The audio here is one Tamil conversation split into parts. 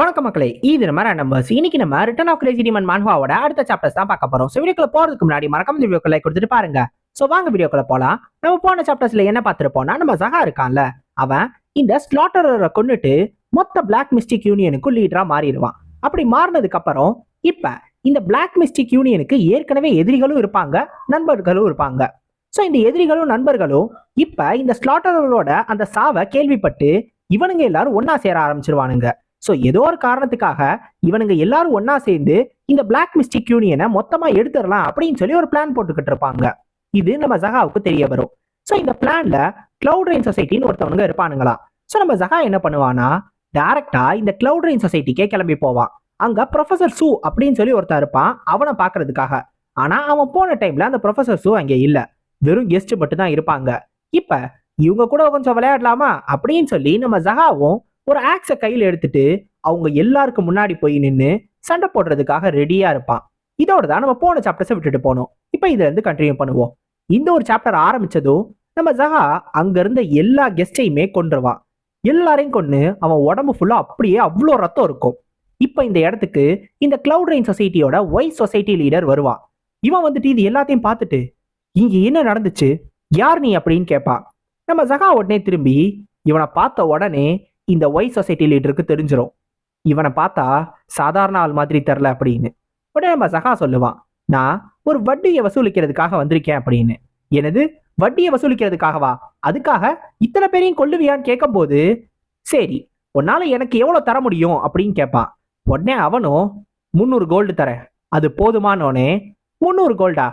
வணக்கம் மக்களே இது நம்ம நம்பர்ஸ் இன்னைக்கு நம்ம ரிட்டர்ன் ஆஃப் கிரேசி டிமன் மான்ஹாவோட அடுத்த சாப்டர்ஸ் தான் பார்க்க போறோம். ஸோ வீடியோக்குள்ள போறதுக்கு முன்னாடி மறக்காம இந்த வீடியோக்குள்ள கொடுத்துட்டு பாருங்க. ஸோ வாங்க வீடியோக்குள்ள போலாம். நம்ம போன சாப்டர்ஸ்ல என்ன பார்த்துருப்போம்னா நம்ம சகா இருக்கான்ல அவன் இந்த ஸ்லாட்டரரை கொண்டுட்டு மொத்த பிளாக் மிஸ்டிக் யூனியனுக்கும் லீடரா மாறிடுவான். அப்படி மாறினதுக்கு அப்புறம் இப்ப இந்த பிளாக் மிஸ்டிக் யூனியனுக்கு ஏற்கனவே எதிரிகளும் இருப்பாங்க நண்பர்களும் இருப்பாங்க. ஸோ இந்த எதிரிகளும் நண்பர்களும் இப்ப இந்த ஸ்லாட்டரரோட அந்த சாவை கேள்விப்பட்டு இவனுங்க எல்லாரும் ஒன்னா சேர ஆரம்பிச்சிருவானுங்க. ஸோ ஏதோ ஒரு காரணத்துக்காக இவனுங்க எல்லாரும் ஒன்னா சேர்ந்து இந்த பிளாக் மிஸ்டிக் யூனியனை மொத்தமா எடுத்துடலாம் அப்படின்னு சொல்லி ஒரு பிளான் போட்டுக்கிட்டு இருப்பாங்க. இது நம்ம ஜகாவுக்கு தெரிய வரும். ஸோ இந்த பிளான்ல கிளவுட் ரெயின் சொசைட்டின்னு ஒருத்தவனுங்க இருப்பானுங்களா? ஸோ நம்ம ஜகா என்ன பண்ணுவானா டைரக்டா இந்த கிளவுட் ரெயின் சொசைட்டிக்கே கிளம்பி போவான். அங்க ப்ரொஃபசர் சூ அப்படின்னு சொல்லி ஒருத்தன் இருப்பான் அவனை பாக்குறதுக்காக ஆனா அவன் போன டைம்ல அந்த ப்ரொஃபசர் சூ அங்கே இல்ல. வெறும் கெஸ்ட் மட்டும் தான் இருப்பாங்க. இப்ப இவங்க கூட கொஞ்சம் விளையாடலாமா? அப்படின்னு சொல்லி நம்ம ஜகாவும் ஒரு ஆக்ஸை கையில் எடுத்துட்டு அவங்க எல்லாருக்கும் முன்னாடி போய் நின்று சண்டை போடுறதுக்காக ரெடியாக இருப்பான். இதோட தான் நம்ம போன சாப்டர்ஸை விட்டுட்டு போனோம். இப்போ இதுலேருந்து கண்டினியூ பண்ணுவோம். இந்த ஒரு சாப்டர் ஆரம்பித்ததும் நம்ம ஜஹா அங்க இருந்த எல்லா கெஸ்டையுமே கொன்றுவான் எல்லாரையும் கொண்டு அவன் உடம்பு ஃபுல்லாக அப்படியே அவ்வளோ ரத்தம் இருக்கும். இப்போ இந்த இடத்துக்கு இந்த கிளவுட் ரெயின் சொசைட்டியோட ஒய் சொசைட்டி லீடர் வருவான் இவன் வந்துட்டு இது எல்லாத்தையும் பார்த்துட்டு இங்கே என்ன நடந்துச்சு? யார் நீ அப்படின்னு கேட்பான் நம்ம ஜஹா உடனே திரும்பி இவனை பார்த்த உடனே இந்த ஒய் சொசைட்டி லீடருக்கு தெரிஞ்சிரும். இவனை பார்த்தா சாதாரண ஆள் மாதிரி தெரில அப்படின்னு. உடனே நம்ம சகா சொல்லுவான் நான் ஒரு வட்டியை வசூலிக்கிறதுக்காக வந்திருக்கேன் அப்படின்னு. எனது வட்டியை வசூலிக்கிறதுக்காகவா? அதுக்காக இத்தனை பேரையும் கொள்ளுவியான்னு கேட்கும்போது சரி உன்னால எனக்கு எவ்வளவு தர முடியும்? அப்படின்னு கேட்பான். உடனே அவனும் முந்நூறு கோல்டு தரேன். அது போதுமானோனே முந்நூறு கோல்டா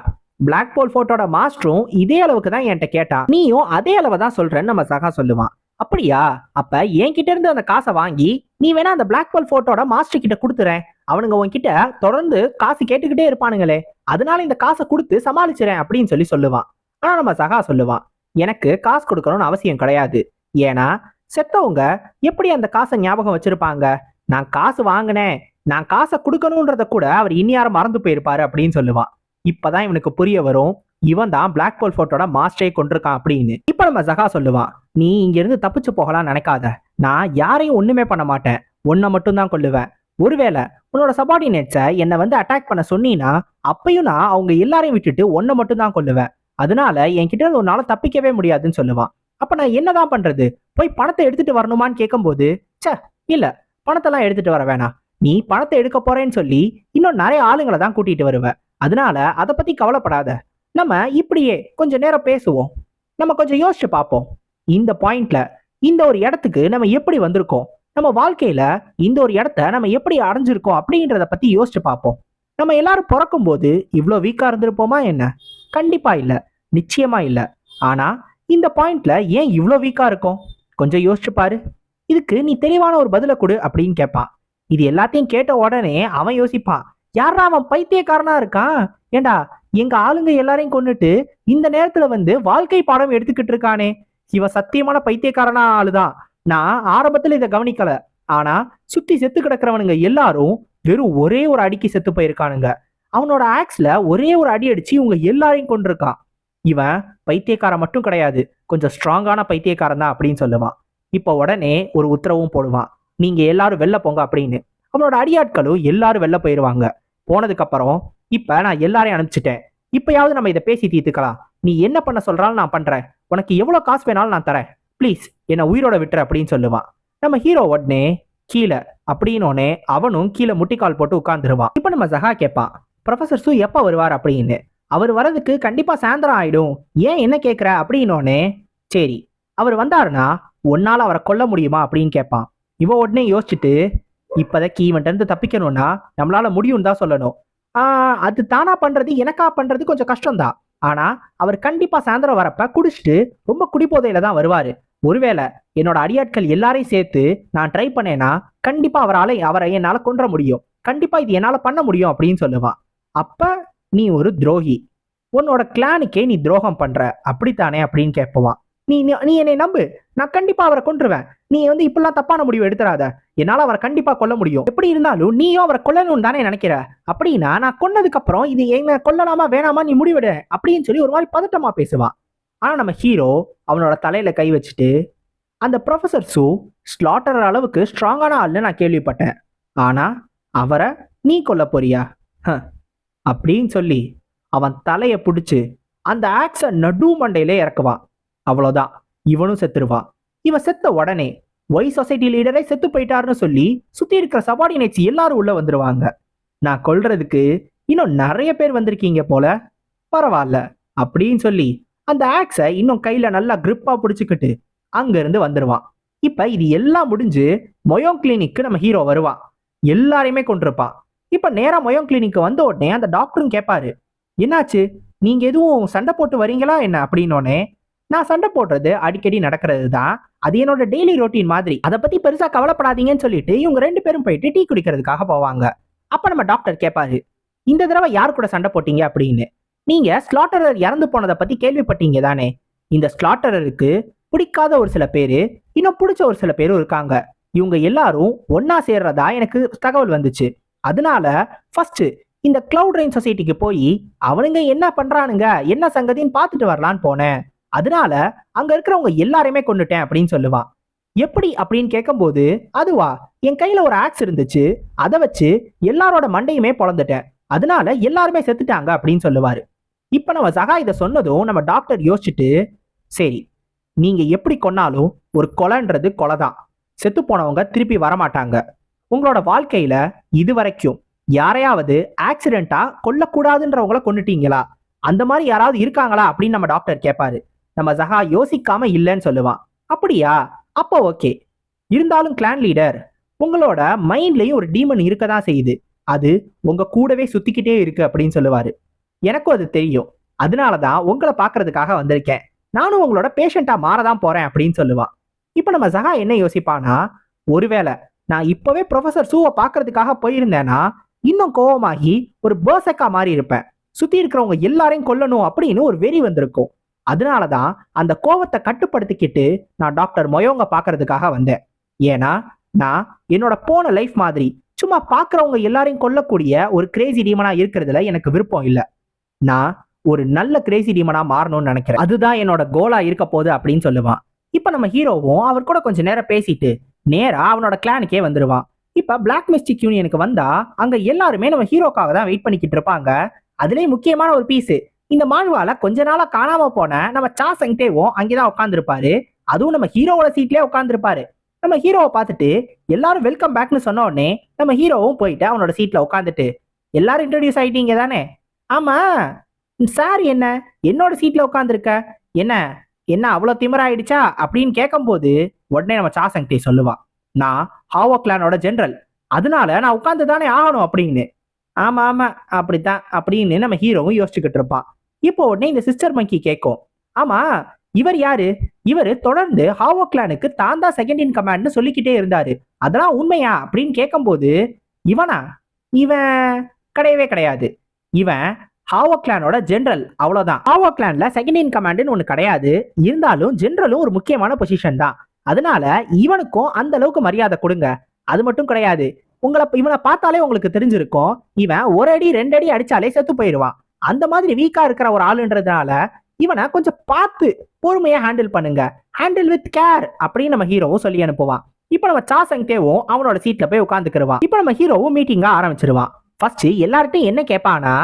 பிளாக் போல் போட்டோட மாஸ்டரும் இதே அளவுக்கு தான் என்கிட்ட கேட்டான். நீயும் அதே அளவை தான் சொல்றேன்னு நம்ம சகா சொல்லுவான். அப்படியா? அப்ப என்கிட்ட இருந்து அந்த காசை வாங்கி நீ வேணா அந்த பிளாக் ஹோல் போட்டோட மாஸ்டர் கிட்ட கொடுத்துறேன். அவனுங்க உன்கிட்ட தொடர்ந்து காசு கேட்டுக்கிட்டே இருப்பானுங்களே. அதனால இந்த காசை கொடுத்து சமாளிச்சிறேன் அப்படின்னு சொல்லி சொல்லுவான். ஆனா நம்ம சகா சொல்லுவான் எனக்கு காசு கொடுக்கணும்னு அவசியம் கிடையாது. ஏன்னா செத்தவங்க எப்படி அந்த காசை ஞாபகம் வச்சிருப்பாங்க? நான் காசு வாங்கினேன். நான் காசை கொடுக்கணுன்றத கூட அவர் இனியாரம் மறந்து போயிருப்பாரு அப்படின்னு சொல்லுவான். இப்பதான் இவனுக்கு புரிய வரும். இவன் தான் பிளாக் போல் போட்டோட மாஸ்டரே கொண்டிருக்கான் அப்படின்னு. இப்ப நம்ம ஜகா சொல்லுவான் நீ இங்கிருந்து தப்பிச்சு போகலாம் நினைக்காத. நான் யாரையும் ஒண்ணுமே பண்ண மாட்டேன். உன்னை மட்டும் தான் கொல்லுவேன். ஒருவேளை உன்னோட சபார்டினேட்ஸை என்னை வந்து அட்டாக் பண்ண சொன்னீன்னா அப்பையும் நான் அவங்க எல்லாரையும் விட்டுட்டு ஒன்னை மட்டும் தான் கொல்லுவேன். அதனால என்கிட்ட இருந்து உன்னால தப்பிக்கவே முடியாதுன்னு சொல்லுவான் அப்ப நான் என்னதான் பண்றது? போய் பணத்தை எடுத்துட்டு வரணுமான்னு கேட்கும்போது ச்சே இல்ல பணத்தெல்லாம் எடுத்துட்டு வர வேணாம். நீ பணத்தை எடுக்க போறேன்னு சொல்லி இன்னும் நிறைய ஆளுங்களை தான் கூட்டிட்டு வருவ. அதனால அதை பத்தி கவலைப்படாத. நம்ம இப்படியே கொஞ்சம் நேரம் பேசுவோம். நம்ம கொஞ்சம் யோசிச்சு பார்ப்போம். இந்த பாயிண்ட்ல இந்த ஒரு இடத்துக்கு நம்ம எப்படி வந்திருக்கோம்? நம்ம வாழ்க்கையில இந்த ஒரு இடத்த நம்ம எப்படி அடைஞ்சிருக்கோம் அப்படின்றத பத்தி யோசிச்சு பார்ப்போம். நம்ம எல்லாரும் பிறக்கும் போது இவ்வளோ வீக்கா இருந்திருப்போமா என்ன? கண்டிப்பா இல்ல. நிச்சயமா இல்ல. ஆனா இந்த பாயிண்ட்ல ஏன் இவ்வளோ வீக்கா இருக்கும்? கொஞ்சம் யோசிச்சு பாரு. இதுக்கு நீ தெளிவான ஒரு பதிலை கொடு அப்படின்னு கேட்பான். இது எல்லாத்தையும் கேட்ட உடனே அவன் யோசிப்பான். யாரா அவன் பைத்தியக்காரனா இருக்கான்? ஏண்டா எங்க ஆளுங்க எல்லாரையும் கொண்டுட்டு இந்த நேரத்துல வந்து வாழ்க்கை பாடம் எடுத்துக்கிட்டு இருக்கானே. இவன் சத்தியமான பைத்தியக்காரனா ஆளுதான். நான் ஆரம்பத்துல இதை கவனிக்கல. ஆனா சுத்தி செத்து கிடக்குறவனுங்க எல்லாரும் வெறும் ஒரே ஒரு அடிக்கு செத்து போயிருக்கானுங்க. அவனோட ஆக்ஸ்ல ஒரே ஒரு அடி அடிச்சு இவங்க எல்லாரையும் கொண்டிருக்கான் இவன் பைத்தியக்காரன் மட்டும் கிடையாது கொஞ்சம் ஸ்ட்ராங்கான பைத்தியக்காரன் தான் அப்படின்னு சொல்லுவான். இப்போ உடனே ஒரு உத்தரவும் போடுவான். நீங்க எல்லாரும் வெளில போங்க அப்படின்னு. அவனோட அடியாட்களும் எல்லாரும் வெளில போயிடுவாங்க போனதுக்கப்புறம் இப்போ நான் எல்லாரையும் அனுப்பிச்சிட்டேன். இப்பயாவது நம்ம இதை பேசி தீர்த்துக்கலாம். நீ என்ன பண்ண சொல்கிறாலும் நான் பண்ணுறேன் உனக்கு எவ்வளோ காசு வேணாலும் நான் தரேன். ப்ளீஸ் என்னை உயிரோட விட்டுற அப்படின்னு சொல்லுவான். நம்ம ஹீரோ உடனே கீழே அப்படின்னோடனே அவனும் கீழே முட்டிக்கால் போட்டு உட்காந்துருவான் இப்போ நம்ம சகா கேட்பான் ப்ரொஃபசர் சு எப்போ வருவார்? அப்படின்னு. அவர் வரதுக்கு கண்டிப்பாக சாயந்தரம் ஆயிடும். ஏன் என்ன கேட்குற? அப்படின்னோடனே சரி அவர் வந்தாருன்னா உன்னால் அவரை கொல்ல முடியுமா? அப்படின்னு கேட்பான். இவன் உடனே யோசிச்சுட்டு இப்போதைக்கு இவன்ட்டு இருந்து தப்பிக்கணும்னா நம்மளால முடியும்னு தான் சொல்லணும். அது தானா பண்றது எனக்கா பண்றது கொஞ்சம் கஷ்டம்தான். ஆனா அவர் கண்டிப்பா சாயந்தரம் வரப்ப குடிச்சிட்டு ரொம்ப குடிபோதையில தான் வருவாரு. ஒருவேளை என்னோட அடியாட்கள் எல்லாரையும் சேர்த்து நான் ட்ரை பண்ணேன்னா கண்டிப்பா அவரால் அவரை என்னால கொன்ற முடியும். கண்டிப்பா இது என்னால பண்ண முடியும் அப்படின்னு சொல்லுவான் அப்ப நீ ஒரு துரோகி. உன்னோட கிளானுக்கே நீ துரோகம் பண்ற. அப்படித்தானே அப்படின்னு கேட்பவான் நீ நீ- நீ என்னை நம்பு. நான் கண்டிப்பா அவரை கொன்றுவேன். நீ வந்து இப்பெல்லாம் தப்பான முடிவு எடுத்துறாத. என்னால அவரை கண்டிப்பா கொல்ல முடியும். எப்படி இருந்தாலும் நீயும் அவரை கொல்லணும்னு தானே நினைக்கிற? அப்படின்னா நான் கொன்னதுக்கு அப்புறம் இது என்ன கொல்லலாமா வேணாமா நீ முடிவிடு அப்படின்னு சொல்லி ஒரு மாதிரி பதட்டமா பேசுவான் ஆனா நம்ம ஹீரோ அவனோட தலையில கை வச்சுட்டு அந்த ப்ரொஃபசர் சூ ஸ்லாட்டர் அளவுக்கு ஸ்ட்ராங்கான ஆள்னு நான் கேள்விப்பட்டேன். ஆனா அவரை நீ கொல்ல போறியா? ஹ, அப்படின்னு சொல்லி அவன் தலையை பிடிச்சி அந்த ஆக்ஸ நடு மண்டையிலே இறக்குவான். அவ்வளோதான் இவனும் செத்துருவான். இவன் செத்த உடனே ஒய் சொசைட்டி லீடரே செத்து போயிட்டாருன்னு சொல்லி சுத்தி இருக்கிற சபார்டினேட்ஸ் எல்லாரும் உள்ள வந்துருவாங்க. நான் கொல்றதுக்கு இன்னும் நிறைய பேர் வந்திருக்கீங்க போல. பரவாயில்ல அப்படின்னு சொல்லி அந்த ஆக்ஸை இன்னும் கையில நல்லா கிரிப்பா பிடிச்சுக்கிட்டு அங்கிருந்து வந்துருவான். இப்ப இது எல்லாம் முடிஞ்சு மொயோங் கிளினிக்கு நம்ம ஹீரோ வருவான் எல்லாரையுமே கொண்டிருப்பான் இப்ப நேரா மொயோங் கிளினிக்கு வந்த உடனே அந்த டாக்டரும் கேட்பாரு என்னாச்சு? நீங்க எதுவும் சண்டை போட்டு வரீங்களா என்ன? அப்படின்னோடனே நான் சண்டை போடுறது அடிக்கடி நடக்கிறது தான் அது என்னோட டெய்லி ரொட்டீன் மாதிரி. அதை பத்தி பெருசா கவலைப்படாதீங்கன்னு சொல்லிட்டு இவங்க ரெண்டு பேரும் போயிட்டு டீ குடிக்கிறதுக்காக போவாங்க. அப்ப நம்ம டாக்டர் கேட்பாரு இந்த தடவை யார் கூட சண்டை போட்டீங்க? அப்படின்னு. நீங்க ஸ்லாட்டரர் இறந்து போனதை பத்தி கேள்விப்பட்டீங்க தானே? இந்த ஸ்லாட்டரருக்கு பிடிக்காத ஒரு சில பேரு இன்னும் பிடிச்ச ஒரு சில பேரும் இருக்காங்க. இவங்க எல்லாரும் ஒன்னா சேர்றதா எனக்கு தகவல் வந்துச்சு. அதனால ஃபர்ஸ்ட் இந்த கிளவுட் ரெயின் சொசைட்டிக்கு போய் அவனுங்க என்ன பண்றானுங்க என்ன சங்கதின்னு பார்த்துட்டு வரலான்னு போனேன். அதனால அங்க இருக்கிறவங்க எல்லாரையுமே கொண்டுட்டேன் அப்படின்னு சொல்லுவான் எப்படி அப்படின்னு கேட்கும்போது அதுவா என் கையில ஒரு ஆக்ஸ் இருந்துச்சு அதை வச்சு எல்லாரோட மண்டையுமே பொழந்துட்டேன். அதனால எல்லாருமே செத்துட்டாங்க அப்படின்னு சொல்லுவாரு. இப்ப நம்ம சகா இதை சொன்னதும் நம்ம டாக்டர் யோசிச்சுட்டு சரி நீங்க எப்படி கொன்னாலும் ஒரு கொலைன்றது கொலை தான் செத்து போனவங்க திருப்பி வரமாட்டாங்க. உங்களோட வாழ்க்கையில இது வரைக்கும் யாரையாவது ஆக்சிடென்ட்டா கொல்லக்கூடாதுன்றவங்கள கொண்டுட்டீங்களா அந்த மாதிரி யாராவது இருக்காங்களா அப்படின்னு நம்ம டாக்டர் கேட்பாரு நம்ம ஜஹா யோசிக்காம இல்லைன்னு சொல்லுவான். அப்படியா? அப்போ ஓகே. இருந்தாலும் கிளான் லீடர் உங்களோட மைண்ட்லயும் ஒரு டீமன் இருக்க தான் செய்யுது. அது உங்க கூடவே சுத்திக்கிட்டே இருக்கு அப்படின்னு சொல்லுவாரு. எனக்கும் அது தெரியும். அதனால தான் உங்களை பார்க்கறதுக்காக வந்திருக்கேன். நானும் உங்களோட பேஷண்டா மாறதான் போறேன் அப்படின்னு சொல்லுவான். இப்போ நம்ம ஜஹா என்ன யோசிப்பானா ஒருவேளை நான் இப்பவே ப்ரொஃபசர் சூவை பார்க்கறதுக்காக போயிருந்தேன்னா இன்னும் கோவமாகி ஒரு பேர்சக்கா மாறி இருப்பேன். சுத்தி இருக்கிறவங்க எல்லாரையும் கொல்லணும் அப்படின்னு ஒரு வெறி வந்திருக்கும். அதனால தான் அந்த கோவத்தை கட்டுப்படுத்திக்கிட்டு நான் டாக்டர் மொயோங்க பார்க்கறதுக்காக வந்தேன். ஏன்னா நான் என்னோட போன லைஃப் மாதிரி சும்மா பார்க்குறவங்க எல்லாரையும் கொல்லக்கூடிய ஒரு கிரேசி டீமனாக இருக்கிறதுல எனக்கு விருப்பம் இல்லை. நான் ஒரு நல்ல கிரேசி டீமனாக மாறணும்னு நினைக்கிறேன். அதுதான் என்னோட கோலாக இருக்க போகுது அப்படின்னு சொல்லுவான். இப்போ நம்ம ஹீரோவும் அவர் கூட கொஞ்சம் நேரம் பேசிட்டு நேராக அவனோட கிளானுக்கே வந்துடுவான் இப்போ பிளாக் மிஸ்டிக் யூனியனுக்கு வந்தா அங்கே எல்லாருமே நம்ம ஹீரோக்காக தான் வெயிட் பண்ணிக்கிட்டு இருப்பாங்க. அதுலேயும் முக்கியமான ஒரு பீஸு இந்த மான்வால கொஞ்ச நாளா காணாம போன நம்ம சா சங்டேவும் அங்கேதான் உட்காந்துருப்பாரு அதுவும் நம்ம ஹீரோவோட சீட்லயே உட்காந்துருப்பாரு நம்ம ஹீரோவை பார்த்துட்டு எல்லாரும் வெல்கம் பேக்னு சொன்ன உடனே நம்ம ஹீரோவும் போயிட்டு அவனோட சீட்ல உட்காந்துட்டு எல்லாரும் இன்ட்ரடியூஸ் ஆயிட்டீங்க தானே? ஆமா. சார் என்ன? என்னோட சீட்ல உட்காந்துருக்க என்ன? என்ன அவ்வளோ திமிராயிடுச்சா? அப்படின்னு கேட்கும்போது உடனே நம்ம சாசங்டே சொல்லுவான் நான் ஹாவோ கிளானோட ஜென்ரல் அதனால நான் உட்காந்து தானே ஆகணும் அப்படின்னு. ஆமா ஆமா அப்படித்தான் அப்படின்னு நம்ம ஹீரோவும் யோசிச்சுக்கிட்டு இருப்பான் இப்போ உடனே இந்த சிஸ்டர் மங்கி கேட்கும் ஆமா இவர் யாரு? இவர் தொடர்ந்து ஹாவோ கிளானுக்கு தான் தான் செகண்ட் இன் கமாண்ட்னு சொல்லிக்கிட்டே இருந்தாரு. அதெல்லாம் உண்மையா? அப்படின்னு கேட்கும்போது இவனா? இவன் கிடையவே கிடையாது. இவன் ஹாவோ கிளானோட ஜென்ரல் அவ்வளோதான் ஹாவோ கிளான்ல செகண்ட் இன் கமாண்டுன்னு ஒன்று கிடையாது. இருந்தாலும் ஜென்ரலும் ஒரு முக்கியமான பொசிஷன் தான். அதனால இவனுக்கும் அந்த அளவுக்கு மரியாதை கொடுங்க. அது மட்டும் கிடையாது. உங்களை இவனை பார்த்தாலே உங்களுக்கு தெரிஞ்சிருக்கும். இவன் ஒரு அடி ரெண்டு அடி அடிச்சாலே செத்து போயிடுவான் அந்த மாதிரி வீக்கா இருக்கிற ஒரு ஆளுன்றதுனால இவனை கொஞ்சம் பார்த்து பொறுமையா ஹேண்டில் பண்ணுங்க. ஹேண்டில் வித் கேர் அப்படின்னு நம்ம ஹீரோவும் சொல்லி அனுப்புவான். இப்போ நம்ம சா சங்டேவும் அவனோட சீட்ல போய் உட்காந்துக்கிருவான் இப்போ நம்ம ஹீரோவும் மீட்டிங்கா ஆரம்பிச்சிருவான். ஃபர்ஸ்ட் எல்லார்ட்டையும் என்ன கேட்பானா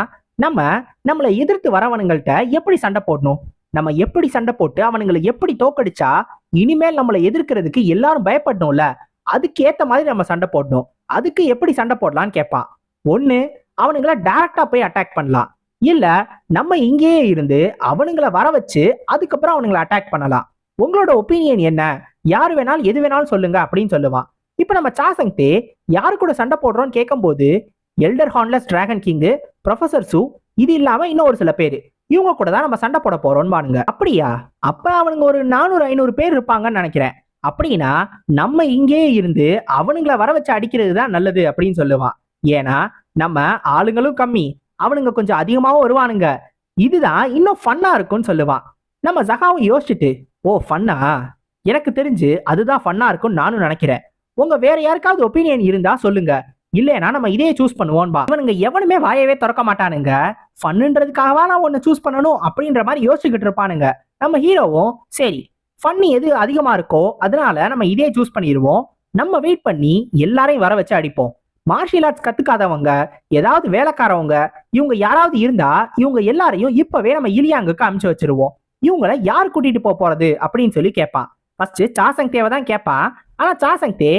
நம்ம நம்மளை எதிர்த்து வரவனுங்கள்ட்ட எப்படி சண்டை போடணும்? நம்ம எப்படி சண்டை போட்டு அவனுங்களை எப்படி தோக்கடிச்சா இனிமேல் நம்மளை எதிர்க்கிறதுக்கு எல்லாரும் பயப்படணும்ல? அதுக்கு ஏத்த மாதிரி நம்ம சண்டை போடணும். அதுக்கு எப்படி சண்டை போடலாம்னு கேட்பான் ஒன்னு அவனுங்கள டைரக்டா போய் அட்டாக் பண்ணலாம். இல்ல நம்ம இங்கேயே இருந்து அவனுங்கள வர வச்சு அதுக்கப்புறம் அவனுங்களை அட்டாக் பண்ணலாம். உங்களோட ஒப்பீனியன் என்ன? யாரு வேணாலும் எது வேணாலும் சொல்லுங்க அப்படின்னு சொல்லுவான். இப்ப நம்ம சாசங் தே யாரு கூட சண்டை போடுறோம்னு கேட்கும்போது elder hornless dragon king professor Su இது இல்லாம இன்னும் ஒரு சில பேர். இவங்க கூட தான் நம்ம சண்டை போட போறோம்னு பானுங்க அப்படியா? அப்ப அவனுங்க ஒரு நானூறு ஐநூறு பேர் இருப்பாங்கன்னு நினைக்கிறேன். அப்படின்னா நம்ம இங்கே இருந்து அவனுங்கள வர வச்சு அடிக்கிறது தான் நல்லது அப்படின்னு சொல்லுவான். ஏன்னா நம்ம ஆளுங்களும் கம்மி. அவனுங்க கொஞ்சம் அதிகமாகவும் வருவானுங்க. இதுதான் இன்னும் ஃபன்னா இருக்கும்னு சொல்லுவான். நம்ம ஜகாவும் யோசிச்சுட்டு ஓ ஃபன்னா எனக்கு தெரிஞ்சு அதுதான் ஃபன்னா இருக்கும்னு நானும் நினைக்கிறேன். உங்க வேற யாருக்காவது ஒப்பீனியன் இருந்தா சொல்லுங்க. இல்லையா நம்ம இதையே சூஸ் பண்ணுவோம்பா இவனுங்க எவனுமே வாயவே திறக்க மாட்டானுங்க. ஃபன்னுன்றதுக்காகவா நான் ஒன்னு சூஸ் பண்ணணும்? அப்படின்ற மாதிரி யோசிச்சுக்கிட்டு இருப்பானுங்க. நம்ம ஹீரோவும் சரி ஃபன் எது அதிகமா இருக்கோ அதனால நம்ம இதே சூஸ் பண்ணிடுவோம். நம்ம வெயிட் பண்ணி எல்லாரையும் வர வச்சு அடிப்போம். மார்ஷியல் ஆர்ட்ஸ் கத்துக்காதவங்க ஏதாவது வேலைக்காரவங்க இவங்க யாராவது இருந்தா இவங்க எல்லாரையும் இப்பவே நம்ம இலியாங்குக்கு அமுச்சு வச்சிருவோம். இவங்கள யார் கூட்டிட்டு போக போறது அப்படின்னு சொல்லி கேட்பான். ஃபர்ஸ்ட் சாசங் தேவை தான் கேட்பான். ஆனா சாசங் தே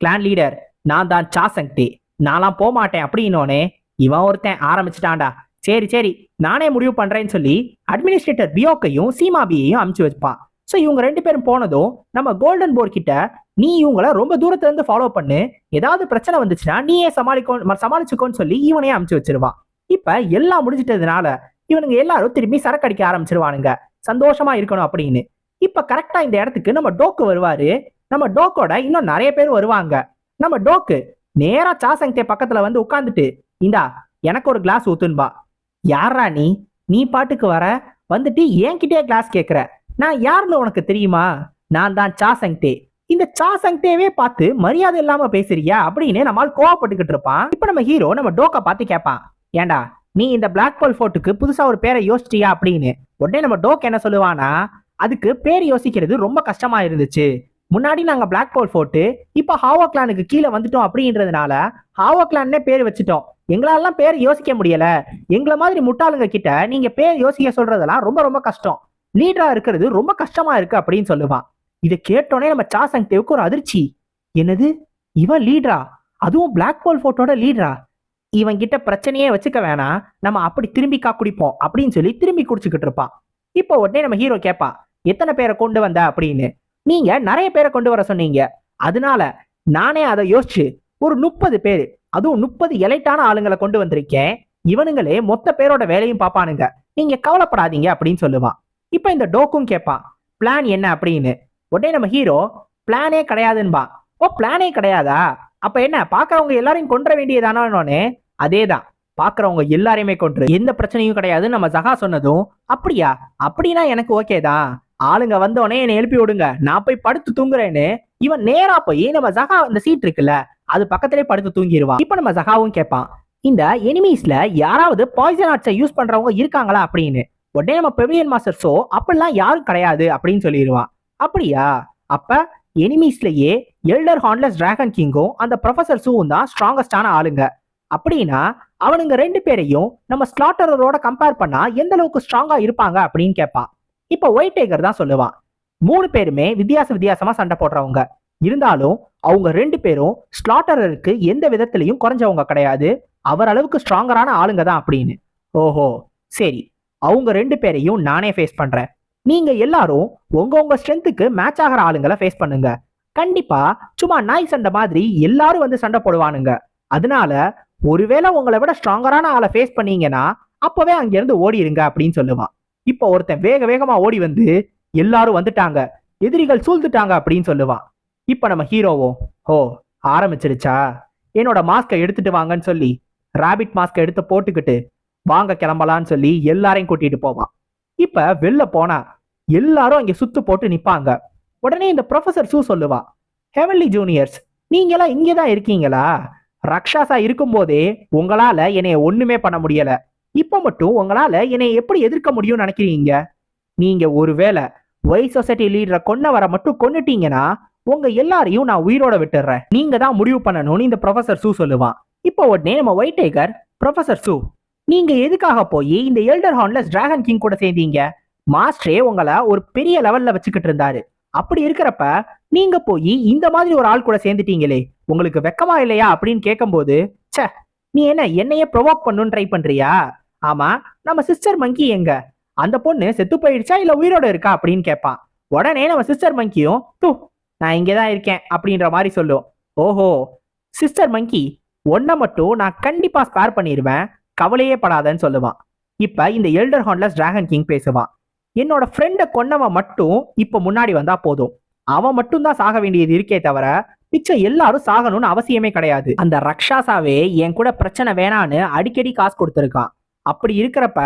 கிளான் லீடர் நான் தான் சாசங் தே நான்லாம் போக மாட்டேன் அப்படின்னோனே இவன் ஒருத்தன் ஆரம்பிச்சிட்டான்டா. சரி சரி நானே முடிவு பண்றேன்னு சொல்லி அட்மினிஸ்ட்ரேட்டர் பியோக்கையும் சீமாபியையும் அமுச்சு வச்சுப்பான். ஸோ இவங்க ரெண்டு பேரும் போனதும் நம்ம கோல்டன் போர் கிட்ட நீ இவங்கள ரொம்ப தூரத்துல இருந்து ஃபாலோ பண்ணு. ஏதாவது பிரச்சனை வந்துச்சுன்னா நீயே சமாளிக்கோ சமாளிச்சுக்கோன்னு சொல்லி இவனையே அமுச்சு வச்சிருவான். இப்ப எல்லாம் முடிஞ்சிட்டதுனால இவனுங்க எல்லாரும் திரும்பி சரக்கு அடிக்க ஆரம்பிச்சிருவானுங்க. சந்தோஷமா இருக்கணும் அப்படின்னு. இப்ப கரெக்டா இந்த இடத்துக்கு நம்ம டோக்கு வருவாரு. நம்ம டோக்கோட இன்னும் நிறைய பேர் வருவாங்க. நம்ம டோக்கு நேரா சாசங்கே பக்கத்துல வந்து உட்காந்துட்டு இந்தா எனக்கு ஒரு கிளாஸ் ஊத்துன்பா யாரா நீ? நீ பாட்டுக்கு வர? வந்துட்டு என்கிட்டயே கிளாஸ் கேட்குற நான் யாருன்னு உனக்கு தெரியுமா? நான் தான் சாசங்தே இந்த சாசங்தேவே பார்த்து மரியாதை இல்லாம பேசுறியா அப்படின்னு நம்மால் கோவப்பட்டுக்கிட்டு இருப்பான். இப்ப நம்ம ஹீரோ நம்ம டோக்கை பார்த்து கேட்பான் ஏண்டா நீ இந்த பிளாக் பால் ஃபோர்ட்டுக்கு புதுசா ஒரு பேரை யோசிச்சியா அப்படின்னு? உடனே நம்ம டோக் என்ன சொல்லுவானா அதுக்கு பேர் யோசிக்கிறது ரொம்ப கஷ்டமா இருந்துச்சு. முன்னாடி நாங்க பிளாக் பால் ஃபோர்ட்டு இப்ப ஹாவா கிளானுக்கு கீழே வந்துட்டோம் அப்படின்றதுனால ஹாவா கிளான்னே பேர் வச்சுட்டோம். எங்களாலாம் பேர் யோசிக்க முடியல. எங்களை மாதிரி முட்டாளுங்க கிட்ட நீங்க பேர் யோசிக்க சொல்றதெல்லாம் ரொம்ப ரொம்ப கஷ்டம். லீடரா இருக்கிறது ரொம்ப கஷ்டமா இருக்கு அப்படின்னு சொல்லுவான். இதை கேட்டோடனே நம்ம சாசங் தேவுக்கு ஒரு அதிர்ச்சி. என்னது? இவன் லீடரா அதுவும் பிளாக் ஹோல் போட்டோட லீடரா இவன் கிட்ட பிரச்சனையே வச்சுக்க வேணாம். நம்ம அப்படி திரும்பி கா குடிப்போம் அப்படின்னு சொல்லி திரும்பி குடிச்சுக்கிட்டு இருப்பான். இப்போ உடனே நம்ம ஹீரோ கேட்பான் எத்தனை பேரை கொண்டு வந்த? அப்படின்னு. நீங்க நிறைய பேரை கொண்டு வர சொன்னீங்க. அதனால நானே அதை யோசிச்சு ஒரு முப்பது பேர் அதுவும் முப்பது எலைட்டான ஆளுங்களை கொண்டு வந்திருக்கேன். இவனுங்களே மொத்த பேரோட வேலையும் பார்ப்பானுங்க. நீங்க கவலைப்படாதீங்க அப்படின்னு சொல்லுவான். இப்போ இந்த டோக்கும் கேட்பான் பிளான் என்ன அப்படின்னு? உடனே நம்ம ஹீரோ பிளானே கிடையாதுன்பா. ஓ பிளானே கிடையாதா? அப்ப என்ன பாக்குறவங்க எல்லாரையும் கொன்ற வேண்டியதானோன்னு அதேதான். பாக்குறவங்க எல்லாரையுமே கொன்று. எந்த பிரச்சனையும் கிடையாது. நம்ம சகா சொன்னதும் அப்படியா? அப்படின்னா எனக்கு ஓகே தான். ஆளுங்க வந்தோடனே என்னை எழுப்பி விடுங்க. நான் போய் படுத்து தூங்குறேன்னு இவன் நேரா போய் நம்ம ஜகா அந்த சீட் இருக்குல்ல அது பக்கத்திலே படுத்து தூங்கிடுவான் இப்போ நம்ம ஜகாவும் கேட்பான் இந்த எனிமீஸ்ல யாராவது பாய்சன் ஆர்ட்ஸை யூஸ் பண்றவங்க இருக்காங்களா? அப்படின்னு. உடனே நம்ம பெவிலியன் மாஸ்டர் ஸோ அப்படிலாம் யாரும் கிடையாது அப்படின்னு சொல்லிடுவான் அப்படியா? அப்ப எனிமீஸ்லயே எல்டர் ஹார்ன்லெஸ் டிராகன் கிங்கும் அந்த ப்ரொஃபசர் சூவும் தான் ஸ்ட்ராங்கஸ்டான ஆளுங்க. அப்படின்னா அவனுங்க ரெண்டு பேரையும் நம்ம ஸ்லாட்டரோட கம்பேர் பண்ணா எந்த அளவுக்கு ஸ்ட்ராங்கா இருப்பாங்க? அப்படின்னு கேட்பான். இப்போ ஒயிட் டேகர் தான் சொல்லுவான். மூணு பேருமே வித்தியாச வித்தியாசமா சண்டை போடுறவங்க. இருந்தாலும் அவங்க ரெண்டு பேரும் ஸ்லாட்டரருக்கு எந்த விதத்திலையும் குறைஞ்சவங்க கிடையாது. அவர் அளவுக்கு ஸ்ட்ராங்கரான ஆளுங்க தான் அப்படின்னு. ஓஹோ! சரி. அவங்க ரெண்டு பேரையும் நானே ஃபேஸ் பண்றேன். நீங்க எல்லாரும் உங்க உங்க ஸ்ட்ரென்த்துக்கு மேட்ச் ஆகிற ஆளுங்களை ஃபேஸ் பண்ணுங்க. கண்டிப்பா சும்மா நாய் சண்டை மாதிரி எல்லாரும் வந்து சண்டை போடுவானுங்க. அதனால ஒருவேளை உங்களை விட ஸ்ட்ராங்கரான ஆளை ஃபேஸ் பண்ணீங்கன்னா அப்பவே அங்கிருந்து ஓடிடுங்க அப்படின்னு சொல்லுவான். இப்போ ஒருத்தன் வேக வேகமா ஓடி வந்து எல்லாரும் வந்துட்டாங்க. எதிரிகள் சூழ்ந்துட்டாங்க அப்படின்னு சொல்லுவான். இப்போ நம்ம ஹீரோவும் ஓ ஆரம்பிச்சிருச்சா என்னோட மாஸ்கை எடுத்துட்டு வாங்கன்னு சொல்லி ராபிட் மாஸ்கை எடுத்து போட்டுக்கிட்டு வாங்க கிளம்பலான்னு சொல்லி எல்லாரையும் கூட்டிட்டு போவான். இப்ப வெளில போனா எல்லாரும் அங்க சுத்து போட்டு நிப்பாங்க. உடனே இந்த ப்ரொஃபசர் சூ சொல்லுவா ஹெவன்லி ஜூனியர்ஸ் நீங்களாம் இங்கே தான் இருக்கீங்களா? ரக்ஷாசா இருக்கும்போதே உங்களால என்னைய ஒண்ணுமே பண்ண முடியல. இப்ப மட்டும் உங்களால என்னை எப்படி எதிர்க்க முடியும்னு நினைக்கிறீங்க? நீங்க ஒருவேளை ஒய் சொசைட்டி லீடரை கொன்ன வர மட்டும் கொன்னுட்டீங்கன்னா உங்க எல்லாரையும் நான் உயிரோட விட்டுறேன். நீங்க தான் முடிவு பண்ணணும்னு இந்த ப்ரொஃபசர் சூ சொல்லுவான். இப்போ உடனே நம்ம ஒயிட் டேகர் ப்ரொஃபசர் சூ நீங்க எதுக்காக போய் இந்த எல்டர் ஹார்ன்லெஸ் டிராகன் கிங் கூட சேர்ந்தீங்க? மாஸ்டரே உங்களை ஒரு பெரிய லெவல்ல வச்சுக்கிட்டு இருந்தாரு. அப்படி இருக்கிறப்ப நீங்க போய் இந்த மாதிரி ஒரு ஆள் கூட சேர்ந்துட்டீங்களே உங்களுக்கு வெக்கமா இல்லையா? அப்படின்னு கேட்கும்போது ச்சே நீ என்ன என்னையே ப்ரொவோக் பண்ணுன்னு ட்ரை பண்றியா? ஆமா நம்ம சிஸ்டர் மங்கி எங்க? அந்த பொண்ணு செத்து போயிடுச்சா இல்ல உயிரோட இருக்கா? அப்படின்னு கேட்பான் உடனே நம்ம சிஸ்டர் மங்கியும் தூ நான் இங்கே தான் இருக்கேன் அப்படின்ற மாதிரி சொல்லும். ஓஹோ சிஸ்டர் மங்கி ஒன்ன மட்டும் நான் கண்டிப்பா ஸ்பேர் பண்ணிடுவேன் கவலையே படாதன்னு சொல்லுவான். இப்ப இந்த எல்டர் ஹார்ன்லெஸ் டிராகன் கிங் பேசுவான். என்னோட ஃப்ரெண்டை கொன்னவன் மட்டும் இப்போ முன்னாடி வந்தா போதும். அவன் மட்டும் தான் சாக வேண்டியது இருக்கே தவிர மிச்சம் எல்லாரும் சாகணும்னு அவசியமே கிடையாது. அந்த ரக்ஷாசாவே என் கூட பிரச்சனை வேணான்னு அடிக்கடி காசு கொடுத்துருக்கான். அப்படி இருக்கிறப்ப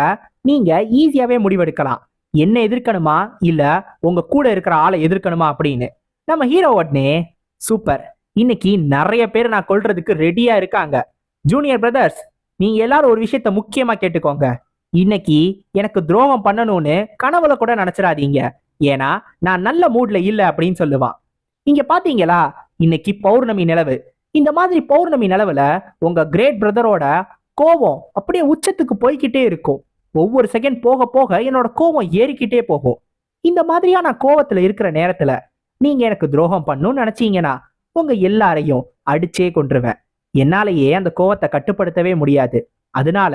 நீங்க ஈஸியாவே முடிவெடுக்கலாம். என்ன எதிர்க்கணுமா? இல்ல உங்க கூட இருக்கிற ஆளை எதிர்க்கணுமா அப்படின்னு. நம்ம ஹீரோ உடனே சூப்பர் இன்னைக்கு நிறைய பேர் நான் கொல்றதுக்கு ரெடியா இருக்காங்க. ஜூனியர் பிரதர்ஸ் நீங்க எல்லாரும் ஒரு விஷயத்த முக்கியமா கேட்டுக்கோங்க. இன்னைக்கு எனக்கு துரோகம் பண்ணணும்னு கனவுல கூட நினைச்சிடாதீங்க. ஏன்னா நான் நல்ல மூட்ல இல்ல அப்படின்னு சொல்லுவான். இங்க பாத்தீங்களா? இன்னைக்கு பௌர்ணமி நிலவு. இந்த மாதிரி பௌர்ணமி நிலவுல உங்க கிரேட் பிரதரோட கோவம் அப்படியே உச்சத்துக்கு போய்க்கிட்டே இருக்கும். ஒவ்வொரு செகண்ட் போக போக என்னோட கோவம் ஏறிக்கிட்டே போகும். இந்த மாதிரியான கோவத்துல இருக்கிற நேரத்துல நீங்க எனக்கு துரோகம் பண்ணணும்னு நினைச்சீங்கன்னா உங்க எல்லாரையும் அடிச்சே கொண்டுருவேன் என்னாலேயே அந்த கோவத்தை கட்டுப்படுத்தவே முடியாது. அதனால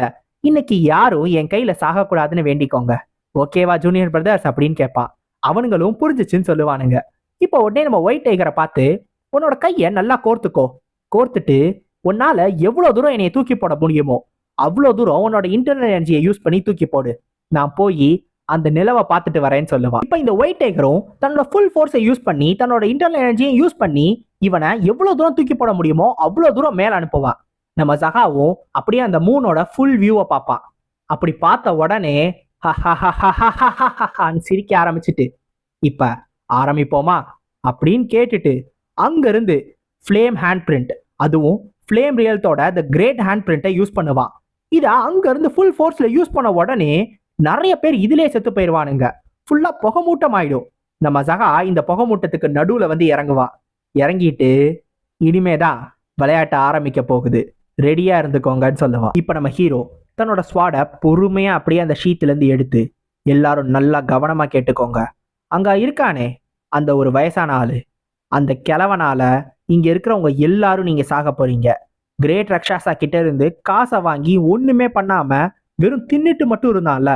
இன்னைக்கு யாரும் என் கையில சாகக்கூடாதுன்னு வேண்டிக்கோங்க. ஓகேவா ஜூனியர் பிரதர்ஸ் அப்படின்னு கேட்பான் அவனுங்களும் புரிஞ்சிச்சுன்னு சொல்லுவானுங்க. இப்போ உடனே நம்ம ஒயிட் டைகரை பார்த்து உன்னோட கையை நல்லா கோர்த்துக்கோ. கோர்த்துட்டு உன்னால எவ்வளவு தூரம் என்னைய தூக்கி போட முடியுமோ அவ்வளோ தூரம் உன்னோட இன்டர்னல் எனர்ஜியை யூஸ் பண்ணி தூக்கி போடு. நான் போய் அந்த நிலவை பார்த்துட்டு வரேன்னு சொல்லுவான். இப்போ இந்த ஒயிட் டைகரும் தன்னோட ஃபுல் ஃபோர்ஸை யூஸ் பண்ணி தன்னோட இன்டர்னல் எனர்ஜியை யூஸ் பண்ணி இவனை எவ்வளவு தூரம் தூக்கி போட முடியுமோ அவ்வளவு தூரம் மேல அனுப்புவான். நம்ம ஜகாவும் அப்படியே அந்த மூனோட ஃபுல் வியூவை பார்ப்பான் அப்படி பார்த்த உடனே சிரிக்க ஆரம்பிச்சுட்டு இப்ப ஆரம்பிப்போமா? அப்படின்னு கேட்டுட்டு அங்கிருந்து ஃப்ளேம் ஹேண்ட் பிரிண்ட் அதுவும் ஃப்ளேம் ரியல்தோட த கிரேட் ஹேண்ட் பிரிண்ட்டை யூஸ் பண்ணுவான். இதை அங்கிருந்து ஃபுல் ஃபோர்ஸில் யூஸ் பண்ண உடனே நிறைய பேர் இதிலே செத்து போயிடுவானுங்க ஃபுல்லாக புகமூட்டம் ஆயிடும் நம்ம சகா இந்த புகமூட்டத்துக்கு நடுவில் வந்து இறங்குவான் இறங்கிட்டு இனிமே தான் விளையாட்ட ஆரம்பிக்க போகுது. ரெடியா இருந்துக்கோங்கன்னு சொல்லுவான் இப்போ நம்ம ஹீரோ தன்னோட ஸ்வாடை பொறுமையா அப்படியே அந்த ஷீட்லேருந்து எடுத்து எல்லாரும் நல்லா கவனமா கேட்டுக்கோங்க. அங்க இருக்கானே அந்த ஒரு வயசான ஆளு. அந்த கிழவனால இங்க இருக்கிறவங்க எல்லாரும் நீங்க சாக போறீங்க. கிரேட் ரக்ஷாசா கிட்ட இருந்து காசை வாங்கி ஒண்ணுமே பண்ணாம வெறும் தின்னுட்டு மட்டும் இருந்தான்ல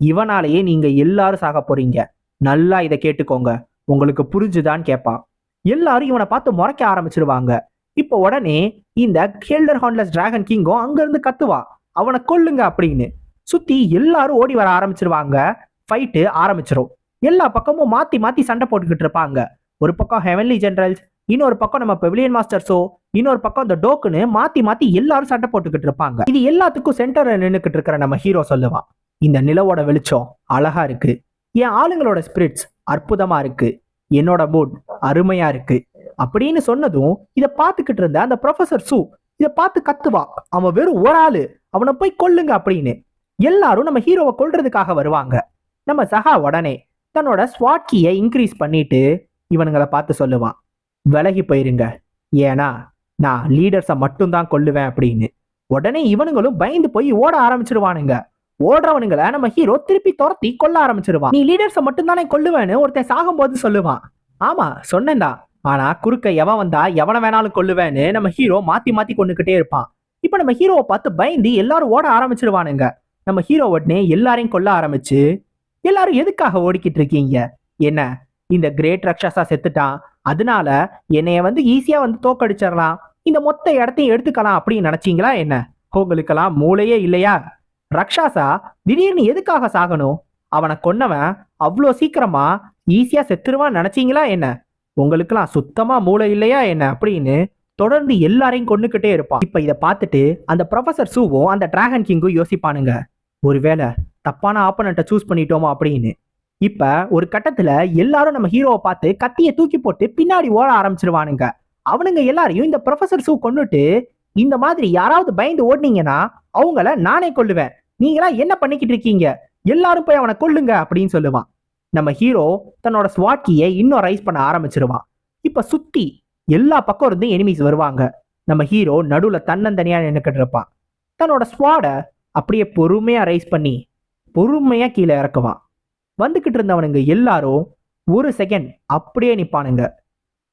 இவனாலேயே நீங்க எல்லாரும் சாக போறீங்க. நல்லா இதை கேட்டுக்கோங்க. உங்களுக்கு புரிஞ்சுதான்னு கேட்பான் எல்லாரும் இவனை பார்த்து முறைக்க ஆரம்பிச்சிருவாங்க. இப்போ உடனே இந்த ஹெல்டர் ஹார்ன்லெஸ் டிராகன் கிங்கும் அங்கேருந்து கத்துவா. அவனை கொல்லுங்க அப்படின்னு. சுத்தி எல்லாரும் ஓடி வர ஆரம்பிச்சிருவாங்க. ஃபைட்டு ஆரம்பிச்சிரும். எல்லா பக்கமும் மாத்தி மாத்தி சண்டை போட்டுக்கிட்டு இருப்பாங்க. ஒரு பக்கம் ஹெவன்லி ஜெனரல்ஸ் இன்னொரு பக்கம் நம்ம பெவிலியன் மாஸ்டர்ஸோ இன்னொரு பக்கம் இந்த டோக்குன்னு மாத்தி மாத்தி எல்லாரும் சண்டை போட்டுக்கிட்டு இருப்பாங்க. இது எல்லாத்துக்கும் சென்டர்ல நின்றுக்கிட்டு இருக்கிற நம்ம ஹீரோ சொல்லுவான். இந்த நிலவோட வெளிச்சம் அழகா இருக்கு. என் ஆளுங்களோட ஸ்பிரிட்ஸ் அற்புதமா இருக்கு. என்னோட மூட் அருமையா இருக்கு. அப்படின்னு சொன்னதும் இதை பார்த்துக்கிட்டு இருந்த அந்த ப்ரொஃபசர் சு இதை பார்த்து கத்துவா. அவன் வெறும் ஒரு ஆளு. அவனை போய் கொல்லுங்க அப்படின்னு. எல்லாரும் நம்ம ஹீரோவை கொல்றதுக்காக வருவாங்க. நம்ம சஹா உடனே தன்னோட ஸ்வாட்கியை இன்க்ரீஸ் பண்ணிட்டு இவனுங்களை பார்த்து சொல்லுவான். விலகி போயிருங்க. ஏன்னா நான் லீடர்ஸை மட்டும்தான் கொல்லுவேன் அப்படின்னு. உடனே இவனுங்களும் பயந்து போய் ஓட ஆரம்பிச்சிருவானுங்க ஓடுறவனுங்களை நம்ம ஹீரோ திருப்பி துரத்தி கொல்ல ஆரம்பிச்சிருவான். நீ லீடர்ஸை மட்டும்தானே கொல்லுவேன்னு ஒருத்தன் சாகும்போது சொல்லுவான். ஆமா சொன்னேன்டா. ஆனா குறுக்க எவன் வந்தா எவனை வேணாலும் கொல்லுவேன்னு நம்ம ஹீரோ மாத்தி மாத்தி கொண்டுகிட்டே இருப்பான். இப்ப நம்ம ஹீரோவை பார்த்து பயந்து எல்லாரும் ஓட ஆரம்பிச்சிருவானுங்க. நம்ம ஹீரோ உடனே எல்லாரையும் கொல்ல ஆரம்பிச்சு எல்லாரும் எதுக்காக ஓடிக்கிட்டு இருக்கீங்க? என்ன? இந்த கிரேட் ரக்ஷாசா செத்துட்டான். அதனால என்னைய வந்து ஈஸியா வந்து தோக்கடிச்சிடலாம். இந்த மொத்த இடத்தையும் எடுத்துக்கலாம் அப்படின்னு நினைச்சீங்களா என்ன? உங்களுக்கெல்லாம் மூளையே இல்லையா? ரக்ஷாசா திடீர்னு எதுக்காக சாகணும்? அவனை கொன்னவன் அவ்வளோ சீக்கிரமா ஈஸியா செத்துருவான்னு நினைச்சீங்களா என்ன? உங்களுக்கெல்லாம் சுத்தமா மூளை இல்லையா என்ன? அப்படின்னு தொடர்ந்து எல்லாரையும் கொண்டுகிட்டே இருப்பான். இப்ப இதை பார்த்துட்டு அந்த ப்ரொஃபசர் சூவும் அந்த டிராகன் கிங்கும் யோசிப்பானுங்க. ஒருவேளை தப்பான ஆப்பனண்ட்டை சூஸ் பண்ணிட்டோமா அப்படின்னு. இப்ப ஒரு கட்டத்துல எல்லாரும் நம்ம ஹீரோவை பார்த்து கத்தியை தூக்கி போட்டு பின்னாடி ஓட ஆரம்பிச்சிருவானுங்க. அவனுங்க எல்லாரையும் இந்த ப்ரொஃபசர் சூ கொண்டுட்டு இந்த மாதிரி யாராவது பயந்து ஓடுனீங்கன்னா அவங்கள நானே கொல்லுவேன். நீங்களா என்ன பண்ணிக்கிட்டு இருக்கீங்க? எல்லாரும் போய் அவனை கொல்லுங்க அப்படின்னு சொல்லுவான். நம்ம ஹீரோ தன்னோட ஸ்வாட்கியை இன்னும் ரைஸ் பண்ண ஆரம்பிச்சிருவான். இப்ப சுத்தி எல்லா பக்கம் இருந்து எனிமீஸ் வருவாங்க. நம்ம ஹீரோ நடுவுல தன்னந்தனியா நின்னுக்கிட்டு இருப்பான். தன்னோட ஸ்வாடை அப்படியே பொறுமையா ரைஸ் பண்ணி பொறுமையா கீழே இறக்குவான். வந்துகிட்டு இருந்தவனுங்க எல்லாரும் ஒரு செகண்ட் அப்படியே நிப்பானுங்க.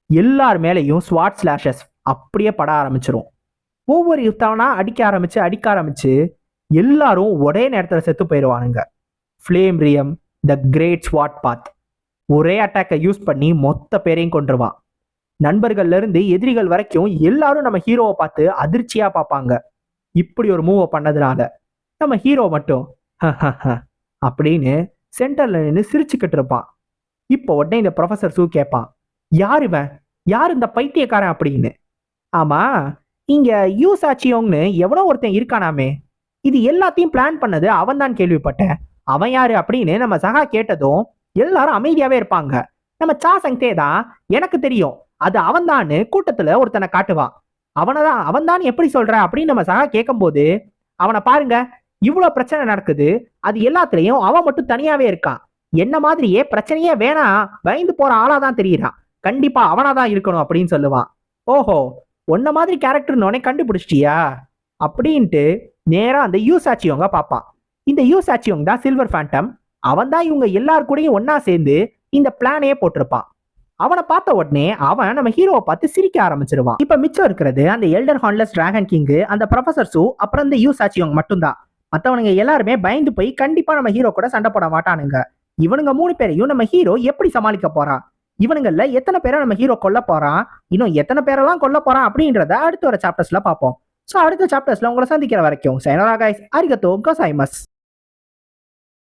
எல்லார் மேலேயும் ஸ்வாட் ஸ்லாஷஸ் அப்படியே பட ஆரம்பிச்சிரும். ஒவ்வொரு யுத்தவனா அடிக்க ஆரம்பிச்சு அடிக்க ஆரம்பிச்சு எல்லாரும் ஒரே நேரத்தில் செத்து போயிடுவானுங்க ஃப்ளேம் ரியம் த கிரேட் ஸ்வாட் பாத் ஒரே அட்டாக்கை யூஸ் பண்ணி மொத்த பேரையும் கொண்டுருவான் நண்பர்கள்ல இருந்து எதிரிகள் வரைக்கும் எல்லாரும் நம்ம ஹீரோவை பார்த்து அதிர்ச்சியா பார்ப்பாங்க. இப்படி ஒரு மூவை பண்ணதுனால நம்ம ஹீரோ மட்டும் அப்படின்னு சென்டர்ல நின்று சிரிச்சுக்கிட்டு இருப்பான். இப்போ உடனே இந்த ப்ரொஃபசர் சூ கேட்பான் யார் இவன்? யார் இந்த பைத்தியக்காரன்? அப்படின்னு. ஆமா இங்க யூ சாச்சியோங்னு எவனோ ஒருத்தன் இருக்கானாமே. இது எல்லாத்தையும் பிளான் பண்ணது அவன் தான் கேள்விப்பட்டேன். அவன் யாரு அப்படின்னு நம்ம சகா கேட்டதும் எல்லாரும் அமைதியாவே இருப்பாங்க. நம்ம சா சங்தே தான் எனக்கு தெரியும். அது அவன்தான்னு கூட்டத்துல ஒருத்தனை காட்டுவான். அவனதான் அவன்தான் எப்படி சொல்ற அப்படின்னு நம்ம சகா கேட்கும்போது அவனை பாருங்க இவ்வளோ பிரச்சனை நடக்குது. அது எல்லாத்துலயும் அவன் மட்டும் தனியாவே இருக்கான். என்ன மாதிரியே பிரச்சனையே வேணாம். பயந்து போற ஆளா தான் தெரியுறான். கண்டிப்பா அவனா தான் இருக்கணும் அப்படின்னு சொல்லுவான். ஓஹோ. உன்ன மாதிரி கேரக்டர்னோடனே கண்டுபிடிச்சிட்டியா? அப்படின்ட்டு நேரா அந்த யூ சாச்சியோங்க பார்ப்பான் இந்த யூ சாச்சியோங் தான் சில்வர் ஃபேண்டம் அவன் தான் இவங்க எல்லார் கூடயும் ஒன்னா சேர்ந்து இந்த பிளானையே போட்டிருப்பான் அவனை பார்த்த உடனே அவன் நம்ம ஹீரோவை பார்த்து சிரிக்க ஆரம்பிச்சிருவான். இப்ப மிச்சம் இருக்கிறது அந்த எல்டர் ஹான்லஸ் டிராகன் கிங்கு அந்த ப்ரொஃபசர் சூ அப்புறம் இந்த யூ சாச்சியோங் மட்டும்தான். மத்தவனுங்க எல்லாருமே பயந்து போய் கண்டிப்பா நம்ம ஹீரோ கூட சண்டை போட மாட்டானுங்க. இவனுங்க மூணு பேரையும் நம்ம ஹீரோ எப்படி சமாளிக்க போறான்? இவனுங்கள்ல எத்தனை பேரை நம்ம ஹீரோ கொல்ல போறான்? இன்னும் எத்தனை பேரெல்லாம் கொல்ல போறான் அப்படின்றத அடுத்த ஒரு சாப்டர்ஸ்ல பார்ப்போம். ஸோ அடுத்த சாப்டர்ஸ்ல உங்களை சந்திக்கிற வரைக்கும் சைனரா அரிகத்தோ கோசாய்மஸ்